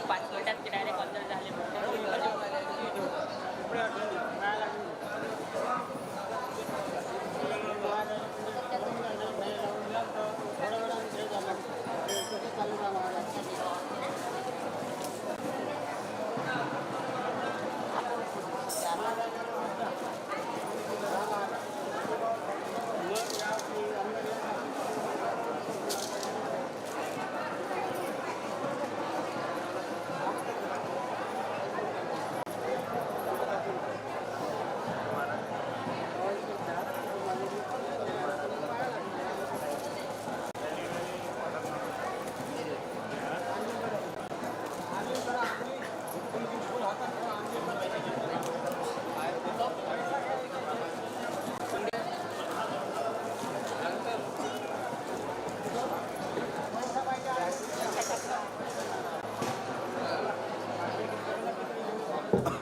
पाच मिनिटात किनारे पंधरा झाले Yeah.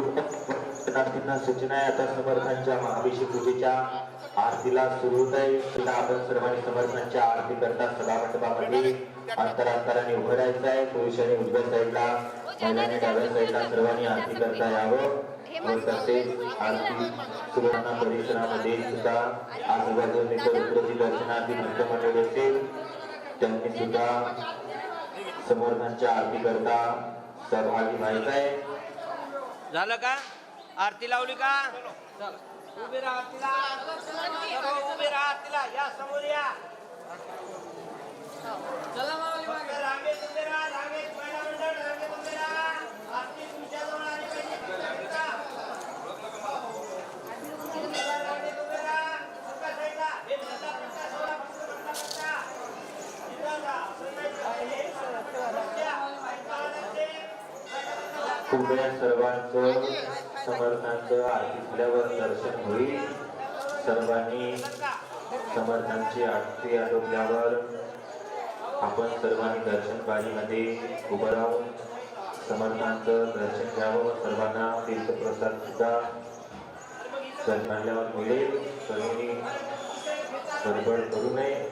कृष्णार्थींना सूचना आहे. आता समर्थांच्या महाभिषेक पूजेच्या आरतीला सुरू होत आहे. आपण सर्वांनी समर्थांच्या आरती करता सदामध्ये अंतर अंतराने उभं राहायचं आहे. पुरुषांनी उजव्या साईडला महिलांनी डाव्या साईडला सर्वांनी आरती करता यावं. व तसेच आरती सुवर्ण परिसरामध्ये सुद्धा आजूबाजूने पवित्रची दर्शनार्थी भक्त असेल. त्यांनी सुद्धा समर्थांच्या आरती करता सहभागी व्हायचं आहे. झालं का? आरती लावली का? उभे राहा आरतीला. उभे राहा आरतीला. या समोर या. फक्त रांगेत उभे राहा रांगेत उभे राहा आरती तुमच्याजवळ आली पाहिजे तुमच्या करिता. रांगेत उभे राहा एका साईडला. हे भरता भरता सोडा, फक्त भरता भरता. इथं जा. असं नाही करायचं. या. ऐकायला लागते. कृपया सर्वांचं समर्थांचं आरती झाल्यावर दर्शन होईल. सर्वांनी समर्थांची आरती आटोपल्यावर आपण सर्वांनी दर्शन बाजीमध्ये उभं राहून समर्थांचं दर्शन घ्यावं. सर्वांना तीर्थप्रसाद सुद्धा दर्शन मिळेल. सर्वांनी गडबड करू नये.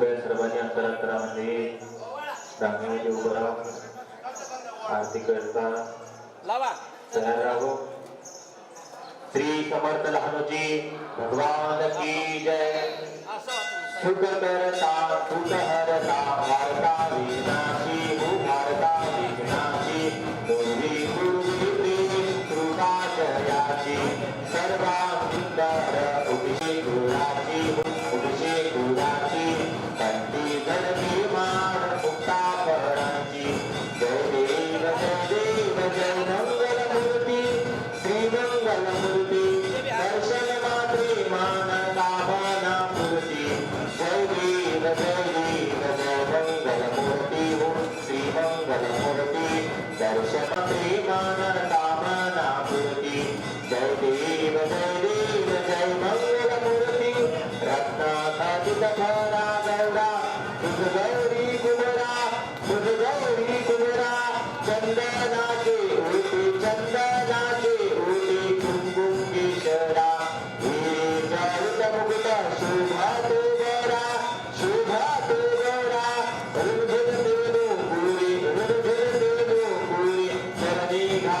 कृपया सर्वांनी अंतरांतरामध्ये म्हणजे रांगेमध्ये उभं राहा. आरती करता. तयार राहो. श्री समर्थ लहानोजी भगवान की जय. सुख करता सुख हरता भारता विनाशी भारता विघ्नाशी शतप्रिय मानर कामना पूर्ति जय देव। ディーカ、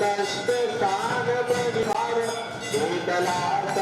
ಕಷ್ಟ ಸಾಗಬಡಿ ಭಾರ ಭೂತಲಾರ್ಥ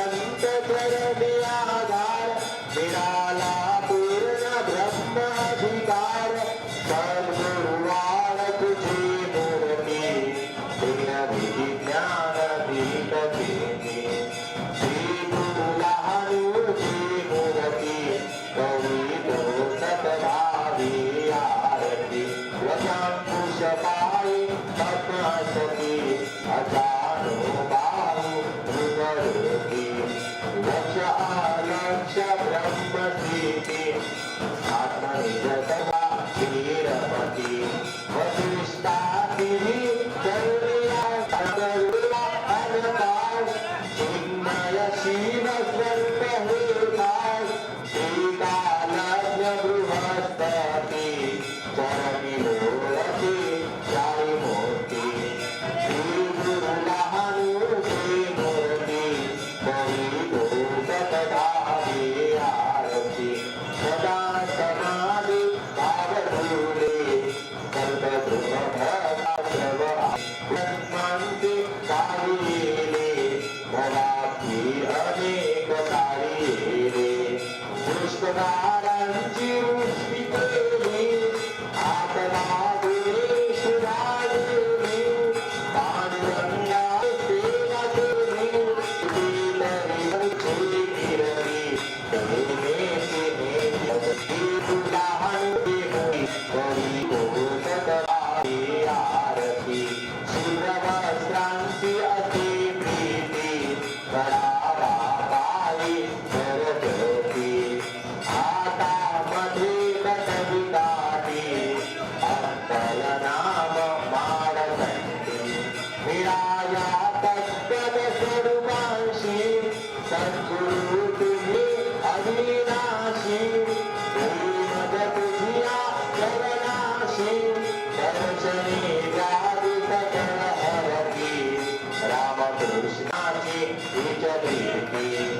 যাবে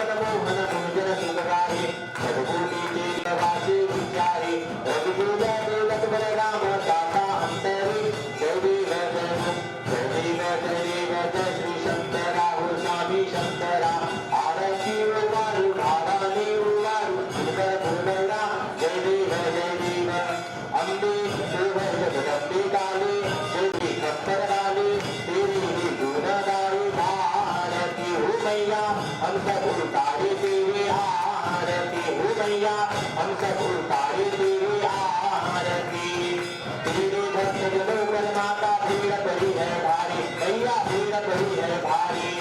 हम सब उतारे तेरे आरती हो मैया हम सब उतारे तेरे आरती। तेरे भक्त जनों माता भीड़ पड़ी है भारी, मैया भीड़ पड़ी है भारी।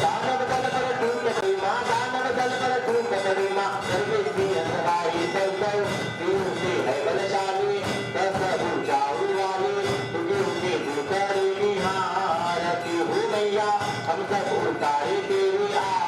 दानव दल पर टूट पड़ी माँ दानव दल पर टूट पड़ी माँ सर्वे की अंधकारी सब सब तीर से है बलशाली दस ऊंचाऊ वाली तुझे उनके भूतरी निहारती हो मैया हम सब उतारे तेरी आरती।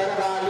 Ferrari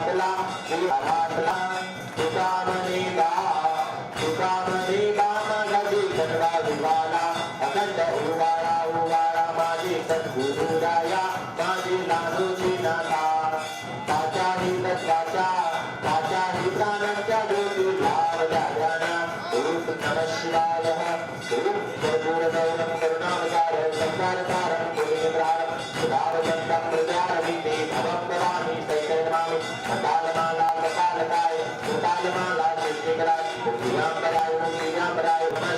कैसा घातला वीणा तुका म्हणे गा तुका म्हणे गा माझा कनवा विवाला, अखंड उवाळा उवाळा माझी सद्गुरु राया माझी नानूची नाथा ताच्याही तत्वाच्या ताच्याही प्राणांच्या ज्योती लावल्या ध्याना ओम नम शिवाय. ओम कर्पूरगौरम करुणावतार संसारसारं पुण्यद्वारं सुधावदन्तं प्रजारविन्दे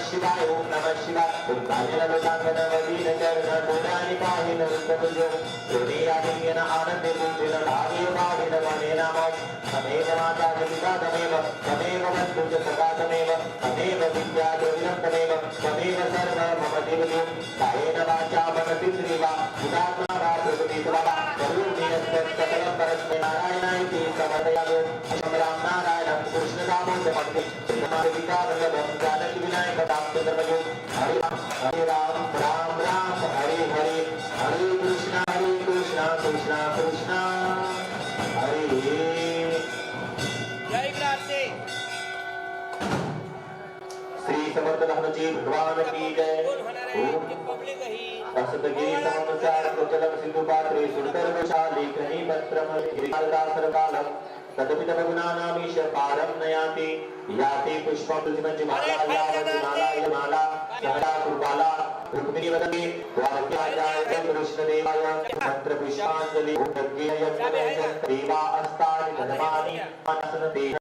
శివాయ ఓం నమ శివాయ ఓం కాజనలు కాంగన వదీన చరణ గుణాని పాహిన రుద్రభుజ హృదయాదింగన ఆనంది పూజిన లాగే పాహిన వనే నామ తమేవ మాతా జనితా తమేవ తమేవ బంధుజ సదా सकलं परस्मै नारायणाय समर्पयामि राम राम राम हरे हरे हरे कृष्ण हरे कृष्ण कृष्ण कृष्ण हरे जय क्रांती श्री समर्थ धर्मजी भगवान की जय ती ही सिंधु पात्रे सुंदर विशाली घनी वस्त्रम गिरिकालदासर कालम तदपि तव गुणानामीश पारम नयाति, याति पुष्पम तुलसी माला यावति माला ये माला सहरा कृपाला रुक्मिणी वदने वाक्याजाय कृष्णदेवाय मंत्र पुष्पांजली ओम यज्ञ यज्ञ देवा अस्तानि धर्माणि मनसन देह